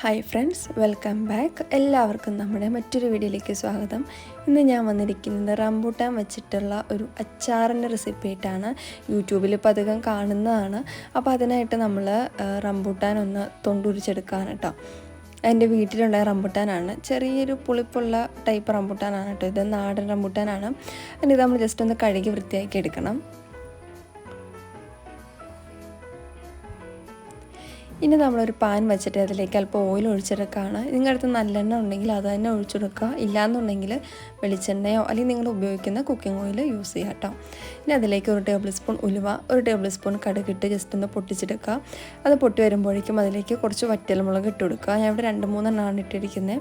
Hi friends welcome back എല്ലാവർക്കും നമ്മുടെ മറ്റൊരു വീഡിയോയിലേക്ക് സ്വാഗതം. ഇന്ന് ഞാൻ വന്നിരിക്കുന്നത് റംബൂട്ടാൻ വെച്ചിട്ടുള്ള ഒരു അച്ചാറിന്റെ റെസിപ്പി ആയിട്ടാണ് യൂട്യൂബിൽ ഇപ്പോൾ അധികം കാണുന്നതാണ്. അപ്പോൾ അതിനായിട്ട് നമ്മൾ റംബൂട്ടാൻ ഒന്ന് തൊണ്ടുരിച്ചെടുക്കാൻ കേട്ടോ. എന്റെ വീട്ടിലുണ്ടായ റംബൂട്ടാനാണ്. ചെറിയൊരു പുളിപ്പുള്ള ടൈപ്പ് റംബൂട്ടാനാണ് കേട്ടോ. ഇത് നാടൻ റംബൂട്ടാനാണ്. അതിന് ഇത് നമ്മൾ ജസ്റ്റ് ഒന്ന് കഴുകി വൃത്തിയാക്കി എടുക്കണം. ഇനി നമ്മളൊരു പാൻ വെച്ചിട്ട് അതിലേക്ക് അല്പം ഓയിൽ ഒഴിച്ചെടുക്കുകയാണ് നിങ്ങളുടെ അടുത്ത് നല്ലെണ്ണ ഉണ്ടെങ്കിൽ അത് തന്നെ ഒഴിച്ചെടുക്കുക. ഇല്ലാന്നുണ്ടെങ്കിൽ വെളിച്ചെണ്ണയോ അല്ലെങ്കിൽ നിങ്ങൾ ഉപയോഗിക്കുന്ന കുക്കിംഗ് ഓയിൽ യൂസ് ചെയ്യുക കേട്ടോ. ഇനി അതിലേക്ക് ഒരു ടേബിൾ സ്പൂൺ ഉലുവ ഒരു ടേബിൾ സ്പൂൺ കടുകിട്ട് ജസ്റ്റ് ഒന്ന് പൊട്ടിച്ചെടുക്കുക. അത് പൊട്ടി വരുമ്പോഴേക്കും അതിലേക്ക് കുറച്ച് വറ്റൽമുളക് ഇട്ട് കൊടുക്കുക. ഞാൻ ഇവിടെ രണ്ട് മൂന്നെണ്ണമാണ് ഇട്ടിരിക്കുന്നത്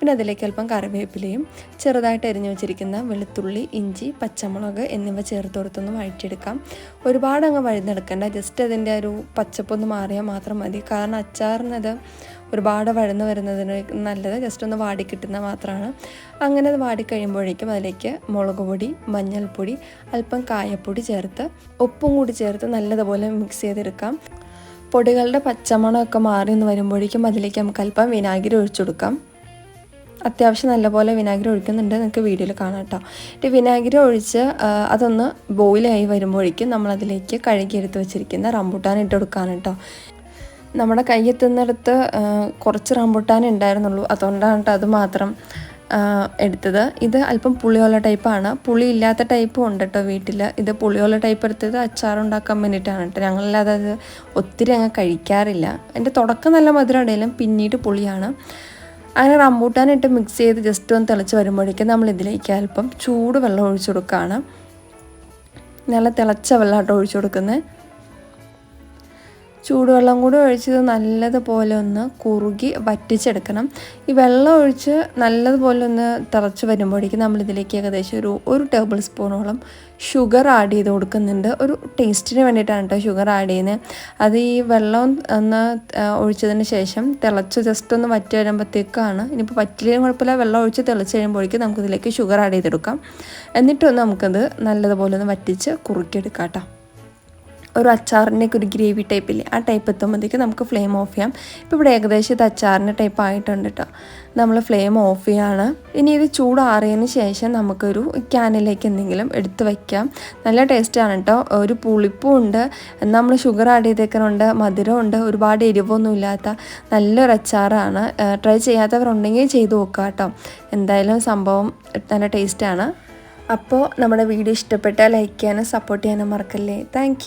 പിന്നെ അതിലേക്ക് അല്പം കറിവേപ്പിലയും ചെറുതായിട്ട് എരിഞ്ഞു വെച്ചിരിക്കുന്ന വെളുത്തുള്ളി ഇഞ്ചി പച്ചമുളക് എന്നിവ ചേർത്ത് കൊടുത്തൊന്ന് വഴറ്റിയെടുക്കാം. ഒരുപാട് അങ്ങ് വഴുതെടുക്കേണ്ട. ജസ്റ്റ് അതിന്റെ ഒരു പച്ചപ്പൊന്ന് മാറിയാൽ മാത്രം മതി. കാരണം അച്ചാറിനത് ഒരുപാട് വഴന്ന് വരുന്നതിന് നല്ലത് ജസ്റ്റ് ഒന്ന് വാടി കിട്ടുന്ന മാത്രമാണ്. അങ്ങനെ അത് വാടിക്കഴിയുമ്പോഴേക്കും അതിലേക്ക് മുളക് പൊടി മഞ്ഞൾപ്പൊടി അല്പം കായപ്പൊടി ചേർത്ത് ഉപ്പും കൂടി ചേർത്ത് നല്ലതുപോലെ മിക്സ് ചെയ്തെടുക്കാം. പൊടികളുടെ പച്ചമണമൊക്കെ മാറി എന്ന് വരുമ്പോഴേക്കും അതിലേക്ക് നമുക്ക് അല്പം വിനാഗിരി ഒഴിച്ചു കൊടുക്കാം. അത്യാവശ്യം നല്ലപോലെ വിനാഗിരി ഒഴിക്കുന്നുണ്ട്. നിങ്ങൾക്ക് വീഡിയോയിൽ കാണാം കേട്ടോ വിനാഗിരി ഒഴിച്ച് അതൊന്ന് ബോയിലായി വരുമ്പോഴേക്കും നമ്മളതിലേക്ക് കഴുകിയെടുത്ത് വെച്ചിരിക്കുന്ന റംബൂട്ടാൻ ഇട്ട് കൊടുക്കാൻ കേട്ടോ നമ്മുടെ കയ്യെത്തുന്നിടത്ത് കുറച്ച് റംബുട്ടാൻ ഉണ്ടായിരുന്നുള്ളൂ. അതുകൊണ്ടാണ് അത് മാത്രം എടുത്തത്. ഇത് അല്പം പുളിയോല ടൈപ്പാണ് പുളി ഇല്ലാത്ത ടൈപ്പും ഉണ്ട് കേട്ടോ വീട്ടിൽ ഇത് പുളിയോല ടൈപ്പ് എടുത്തത് അച്ചാറുണ്ടാക്കാൻ വേണ്ടിയിട്ടാണ് കേട്ടോ ഞങ്ങളല്ലാതെ അത് ഒത്തിരി അങ്ങ് കഴിക്കാറില്ല. എന്റെ തുടക്കം നല്ല മധുരമുണ്ടെങ്കിലും പിന്നീട് പുളിയാണ്. അങ്ങനെ റംബൂട്ടാനിട്ട് മിക്സ് ചെയ്ത് ജസ്റ്റ് ഒന്ന് തിളച്ച് വരുമ്പോഴേക്കും നമ്മൾ ഇതിലേക്ക് അല്പം ചൂട് വെള്ളം ഒഴിച്ചു കൊടുക്കുകയാണ്. നല്ല തിളച്ച വെള്ളമായിട്ട് ഒഴിച്ചു കൊടുക്കുന്നത്. ചൂടുവെള്ളം കൂടി ഒഴിച്ചത് നല്ലതുപോലെ ഒന്ന് കുറുകി വറ്റിച്ചെടുക്കണം. ഈ വെള്ളം ഒഴിച്ച് നല്ലതുപോലെ ഒന്ന് തിളച്ച് വരുമ്പോഴേക്കും നമ്മളിതിലേക്ക് ഏകദേശം ഒരു ഒരു ടേബിൾ സ്പൂണോളം ഷുഗർ ആഡ് ചെയ്ത് കൊടുക്കുന്നുണ്ട്. ഒരു ടേസ്റ്റിന് വേണ്ടിയിട്ടാണ് കേട്ടോ ഷുഗർ ആഡ് ചെയ്യുന്നത്. അത് ഈ വെള്ളം ഒന്ന് ഒഴിച്ചതിന് ശേഷം തിളച്ച് ജസ്റ്റ് ഒന്ന് വറ്റി വരുമ്പോഴത്തേക്കാണ്. ഇനിയിപ്പോൾ വറ്റിലും കുഴപ്പമില്ല. വെള്ളം ഒഴിച്ച് തിളച്ച് കഴിയുമ്പോഴേക്കും നമുക്കിതിലേക്ക് ഷുഗർ ആഡ് ചെയ്തെടുക്കാം. എന്നിട്ടൊന്ന് നമുക്കത് നല്ലതുപോലെ ഒന്ന് വറ്റിച്ച് കുറുക്കിയെടുക്കാം കേട്ടോ. ഒരു അച്ചാറിന്റെയൊക്കെ ഒരു ഗ്രേവി ടൈപ്പില്ലേ ആ ടൈപ്പ് എത്തുമ്പോഴത്തേക്ക് നമുക്ക് ഫ്ലെയിം ഓഫ് ചെയ്യാം. ഇപ്പോൾ ഇവിടെ ഏകദേശം ഇത് അച്ചാറിന്റെ ടൈപ്പ് ആയിട്ടുണ്ട് കേട്ടോ. നമ്മൾ ഫ്ലെയിം ഓഫ് ചെയ്യാണ്. ഇനി ഇത് ചൂടാറിയതിന് ശേഷം നമുക്കൊരു ക്യാനിലേക്ക് എന്തെങ്കിലും എടുത്ത് വയ്ക്കാം. നല്ല ടേസ്റ്റാണ് കേട്ടോ. ഒരു പുളിപ്പും ഉണ്ട് നമ്മൾ ഷുഗർ ആഡ് ചെയ്തേക്കുന്നുണ്ട് മധുരമുണ്ട് ഒരുപാട് എരിവൊന്നും ഇല്ലാത്ത നല്ലൊരു അച്ചാറാണ്. ട്രൈ ചെയ്യാത്തവരുണ്ടെങ്കിൽ ചെയ്ത് നോക്കുക കേട്ടോ. എന്തായാലും സംഭവം നല്ല ടേസ്റ്റാണ്. അപ്പോൾ നമ്മുടെ വീഡിയോ ഇഷ്ടപ്പെട്ടാൽ ലൈക്ക് ചെയ്യാനും സപ്പോർട്ട് ചെയ്യാനും മറക്കല്ലേ. താങ്ക്